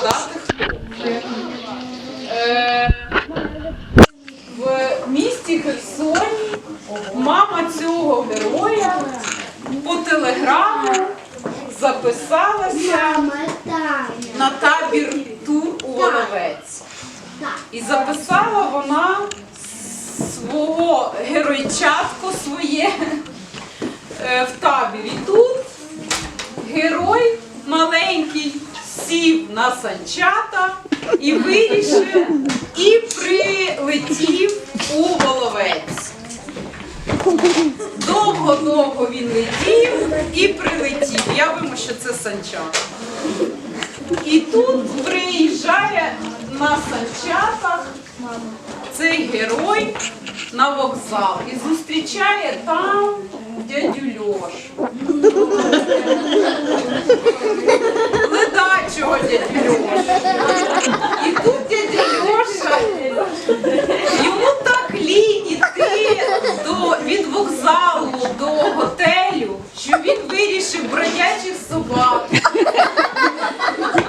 вгадати хто. Е, в місті Херсоні мама цього героя по телеграму записалася на табір тур у Воловець. І записала вона свого геройчатко своє е, в табір. І тут герой маленький сів на санчата і вирішив і прилетів у Воловець. Довго-довго він летів і прилетів. Явимо, що це санчата. І тут приїжджає на санчатах цей герой на вокзал і зустрічає там дядю Льошу. Ледачого дядю Льошу. І тут дядя Льоша, йому так лінь іти до, від вокзалу до готелю, що вирішив бродячих собак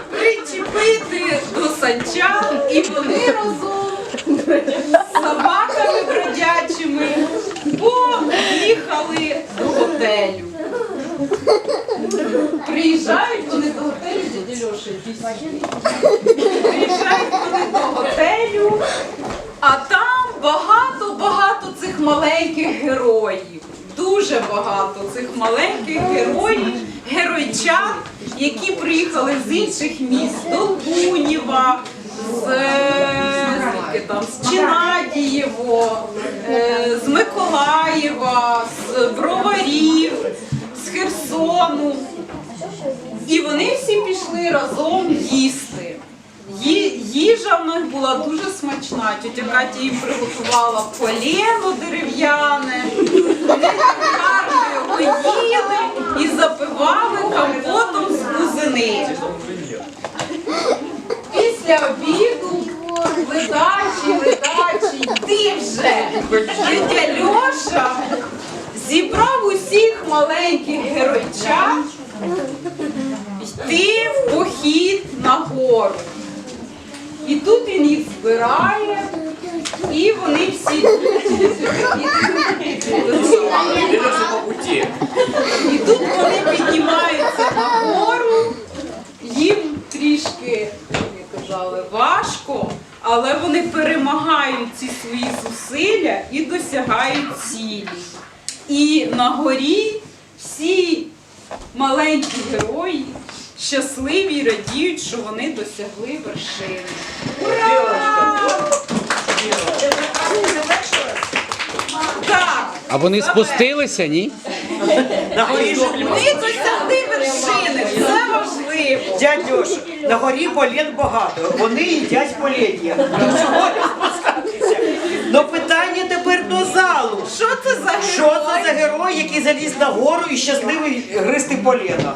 причепити до санчат, і вони разом з собаками бродячими поїхали до готелю. Приїжджають вони до готелю, дядя Льоша. Приїжджають вони до готелю, а там багато-багато цих маленьких героїв. Дуже багато цих маленьких героїв, геройчат, які приїхали з інших міст, з Долбуніва, з, е, з Чинадієво, е, з Миколаєва, з Броварів, з Херсону. І вони всі пішли разом їсти. Їжа в них була дуже смачна. Тетя Катя їм приготувала полено дерев'яне. Його їли і запивали компотом з бузини. Після обіду ледачі, ледачі, йди вже. Дядя Льоша зібрав усіх маленьких геройчат йти в похід на гору. І тут він їх збирає, і вони всі і тут вони піднімаються на гору, їм трішки, як казали, важко, але вони перемагають ці свої зусилля і досягають цілі. І на горі всі маленькі герої щасливі і радіють, що вони досягли вершини. Так, А вони спустилися, ні? На горі ж вони досягли вершини, це важливо. дядюш, на горі полін багато. Вони їдять поління. Чого не спускатися? Ну питання тепер до залу. Що це за герой? Що це за герой, який заліз на гору і щасливий гристи поліна?